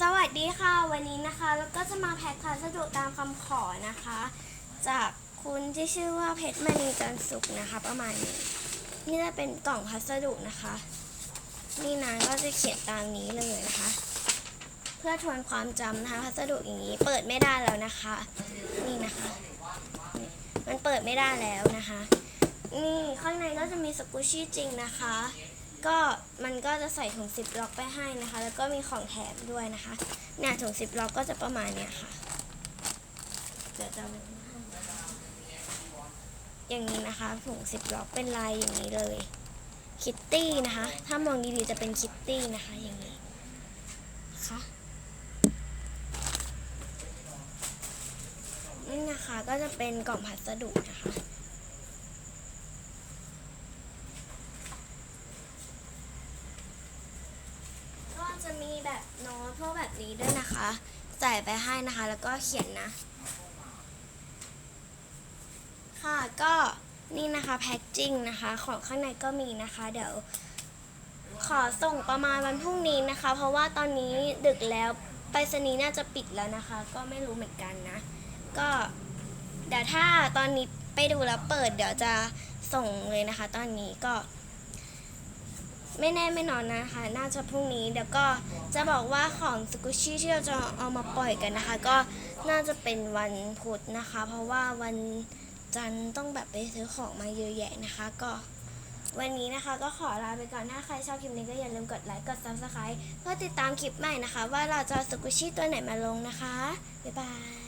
สวัสดีค่ะวันนี้นะคะ แล้วก็จะมาแพ็คพัสดุตามคำขอนะคะ จากคุณที่ชื่อว่าเพชรมณีจันสุขนะคะ ประมาณนี้นี่จะเป็นกล่องพัสดุนะคะ นี่นะก็จะเขียนตามนี้เลยนะคะ เพื่อทวนความจำนะคะพัสดุอย่างนี้เปิดไม่ได้แล้วนะคะ นี่นะคะ มันเปิดไม่ได้แล้วนะคะ นี่ข้างในก็จะมีสกูชี่จริงนะคะ ก็มันก็จะใส่ถุงซิปล็อกไปให้นะคะ แล้วก็มีของแถมด้วยนะคะเนี่ยถุงซิปล็อกก็จะประมาณเนี้ยค่ะเดี๋ยวจะอย่างนี้นะคะถุงซิปล็อกเป็นลายอย่างนี้เลยคิตตี้นะคะ ถ้ามองดีๆจะเป็นคิตตี้นะคะ อย่างนี้นะคะนี่นะคะก็จะเป็นกล่องพัสดุนะคะ ก็จะมี แบบโน้ตพวกแบบนี้ด้วยนะคะ ใส่ไปให้นะคะ แล้วก็เขียนนะ ค่ะก็นี่นะคะแพ็กจิ้งนะคะ ของข้างในก็มีนะคะ เดี๋ยว ขอส่งประมาณวันพรุ่งนี้นะคะ เพราะว่าตอนนี้ดึกแล้วไปรษณีย์น่าจะปิดแล้วนะคะ ก็ไม่รู้เหมือนกันนะ ก็เดี๋ยวถ้าตอนนี้ไปดูแล้วเปิดเดี๋ยวจะส่งเลยนะคะ ตอนนี้ก็ ไม่แน่ไม่นอนนะคะ น่าจะพรุ่งนี้เดี๋ยวก็จะบอกว่าของสกุชี่ที่เราจะเอามาปล่อยกันนะคะ ก็น่าจะเป็นวันพุธนะคะ เพราะว่าวันจันทร์ต้องแบบไปซื้อของมาเยอะแยะนะคะ ก็วันนี้นะคะ ก็ขอลาไปก่อนถ้าใครชอบคลิปนี้ก็อย่าลืมกดไลค์กด subscribe เพื่อติดตามคลิปใหม่นะคะ ว่าเราจะสกุชี่ตัวไหนมาลงนะคะบ๊ายบาย